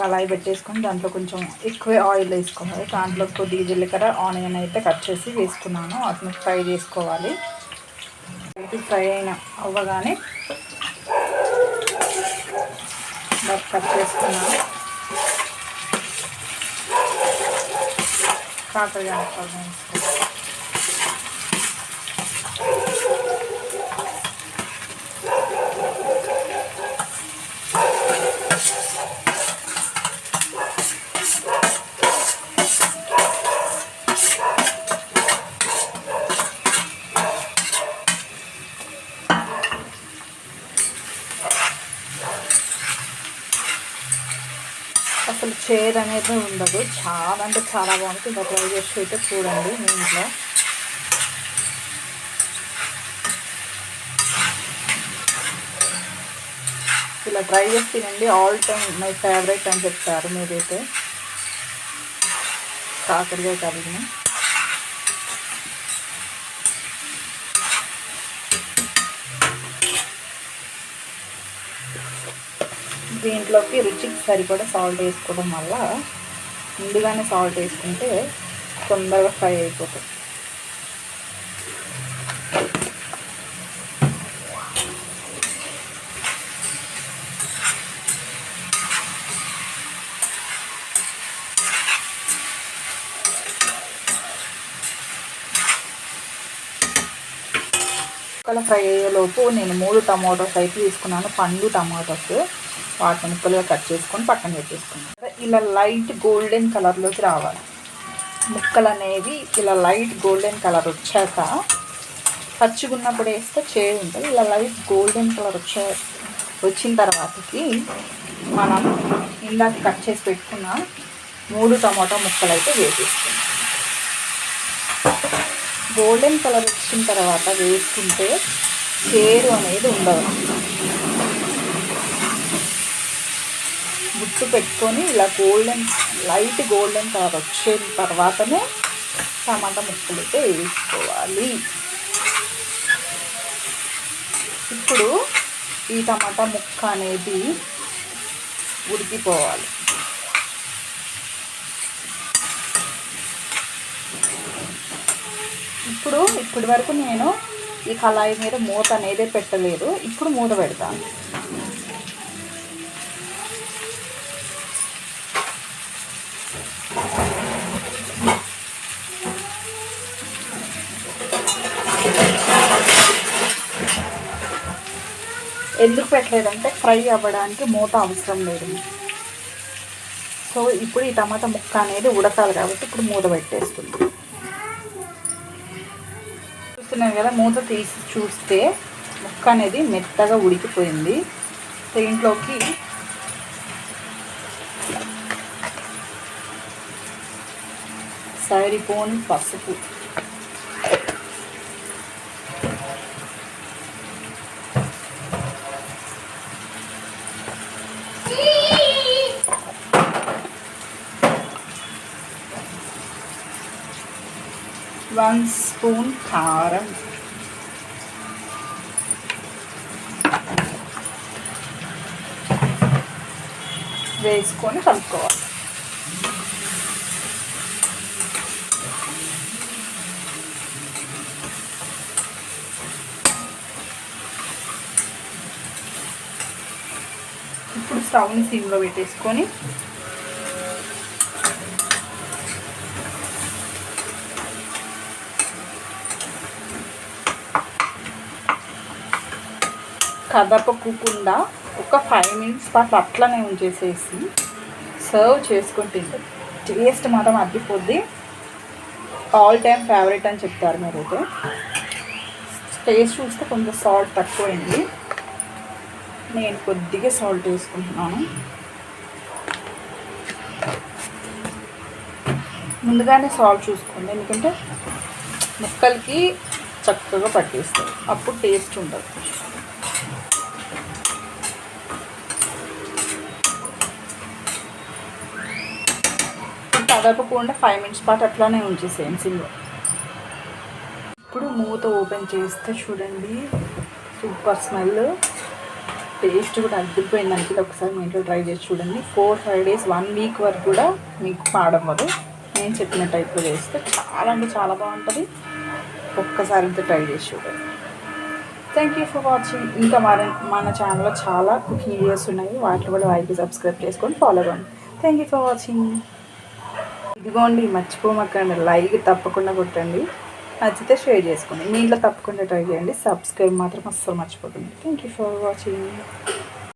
కళాయి పెట్టేసుకొని దాంట్లో కొంచెం ఎక్కువ ఆయిల్ వేసుకోవాలి. దాంట్లో కొద్దిగా జీలకర్ర ఆనియన్ అయితే కట్ చేసి వేసుకున్నాను. వాటిని ఫ్రై చేసుకోవాలి. ఇది ఫ్రై అయిన అవ్వగానే కట్ చేసుకున్నాను. కాకరకాయ అసలు చేర్ అనేది ఉండదు. చాలా అంటే చాలా బాగుంటుంది ఇంకా ట్రై చేసి అయితే చూడండి మీ ఇంట్లో. ఇలా ట్రై చేసి తినండి. ఆల్ టైమ్ మై ఫేవరెట్ అని చెప్తారు మీరైతే. కాకరకాయ కర్రీని. దీంట్లోకి రుచికి సరిపడా సాల్ట్ వేసుకోవడం వల్ల ముందుగానే సాల్ట్ వేసుకుంటే తొందరగా ఫ్రై అయిపోతుంది ముక్కలు ఫ్రై అయ్యేలోపు నేను మూడు టమాటోస్ అయితే తీసుకున్నాను. పండు టమాటోస్. వాటిని ముక్కలుగా కట్ చేసుకొని పక్కన పెట్టేసుకున్నాను ఇలా లైట్ గోల్డెన్ కలర్లోకి రావాలి. ముక్కలు అనేవి ఇలా లైట్ గోల్డెన్ కలర్ వచ్చాక పచ్చిగున్నప్పుడు వేస్తే చేదు ఉంటుంది. ఇలా లైట్ గోల్డెన్ కలర్ వచ్చే వచ్చిన తర్వాతకి మనం ఇందాక కట్ చేసి పెట్టుకున్న మూడు టమాటో ముక్కలు అయితే వేసేసుకున్నాం గోల్డెన్ కలర్ వచ్చిన తర్వాత వేసుకుంటే చేరు అనేది ఉండదు. గుట్టు పెట్టుకొని ఇలా గోల్డెన్ లైట్ గోల్డెన్ కలర్ వచ్చిన తర్వాతనే టమాటా ముక్కలు అయితే వేసుకోవాలి. ఇప్పుడు ఈ టమాటా ముక్క అనేది ఉడికిపోవాలి. ఇప్పుడు ఇప్పటి వరకు నేను ఈ కళాయి మీద మూత అనేది పెట్టలేదు. ఇప్పుడు మూత పెడతాను. ఎందుకు పెట్టలేదంటే ఫ్రై అవ్వడానికి మూత అవసరం లేదు. సో ఇప్పుడు ఈ టమాటా ముక్క అనేది ఉడకాలి కాబట్టి ఇప్పుడు మూత పెట్టేస్తుంది. చూస్తున్నాం కదా మూత తీసి చూస్తే ముక్క అనేది మెత్తగా ఉడికిపోయింది. దీంట్లోకి సరిపోని పసుపు వన్ స్పూన్ కారం వేసుకొని కలుపుకోవాలి స్టవ్ని సిమ్లో పెట్టేసుకొని కదపకుండా ఒక ఫైవ్ మినిట్స్ పాటు అట్లనే ఉంచేసేసి సర్వ్ చేసుకొని తింటే టేస్ట్ మాత్రం అద్దిపోద్ది. ఆల్ టైమ్ ఫేవరెట్ అని చెప్తారు మీరైతే. టేస్ట్ చూస్తే కొంచెం సాల్ట్ తక్కువైంది. నేను కొద్దిగా సాల్ట్ వేసుకుంటున్నాను. ముందుగానే సాల్ట్ చూసుకోండి ఎందుకంటే ముక్కలకి చక్కగా పట్టేస్తుంది అప్పుడు టేస్ట్ ఉండదు. కదపకుండా ఫైవ్ మినిట్స్ పాటు అట్లానే ఉంచేసేయం సిమ్లో. ఇప్పుడు మూత ఓపెన్ చేస్తే చూడండి సూపర్ స్మెల్. టేస్ట్ కూడా అగ్గిపోయింది అనుకుంటే ఒకసారి మీ ఇంట్లో ట్రై చేసి చూడండి. Four five days one week వరకు కూడా మీకు పాడవ్వదు. నేను చెప్పిన టైప్లో చేస్తే చాలా అంటే చాలా బాగుంటుంది. ఒక్కసారి ఇంత ట్రై చేసి చూడండి. థ్యాంక్ యూ ఫర్ వాచింగ్ ఇంకా మన మన ఛానల్లో చాలా కుకింగ్ వీడియోస్ ఉన్నాయి. వాటిలో కూడా లైక్ సబ్స్క్రైబ్ చేసుకొని ఫాలో అవ్వండి థ్యాంక్ యూ ఫర్ వాచింగ్ ఇదిగోండి మర్చిపోమక్కండి లైక్ తప్పకుండా కొట్టండి. నచ్చితే షేర్ చేసుకోండి. మీ ఇంట్లో తప్పకుండా ట్రై చేయండి. సబ్స్క్రైబ్ మాత్రం అస్సలు మర్చిపోకండి. Thank you for watching